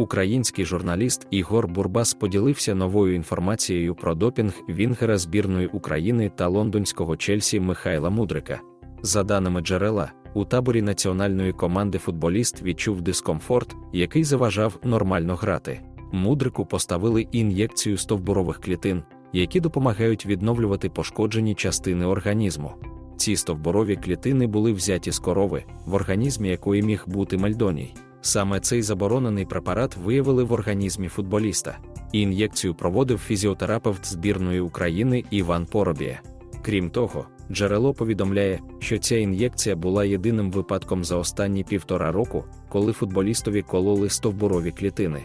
Український журналіст Ігор Бурбас поділився новою інформацією про допінг Вінгера збірної України та лондонського Чельсі Михайла Мудрика. За даними джерела, у таборі національної команди футболіст відчув дискомфорт, який заважав нормально грати. Мудрику поставили ін'єкцію стовбурових клітин, які допомагають відновлювати пошкоджені частини організму. Ці стовбурові клітини були взяті з корови, в організмі якої міг бути мальдоній. Саме цей заборонений препарат виявили в організмі футболіста. Ін'єкцію проводив фізіотерапевт збірної України Іван Поробія. Крім того, джерело повідомляє, що ця ін'єкція була єдиним випадком за останні півтора року, коли футболістові кололи стовбурові клітини.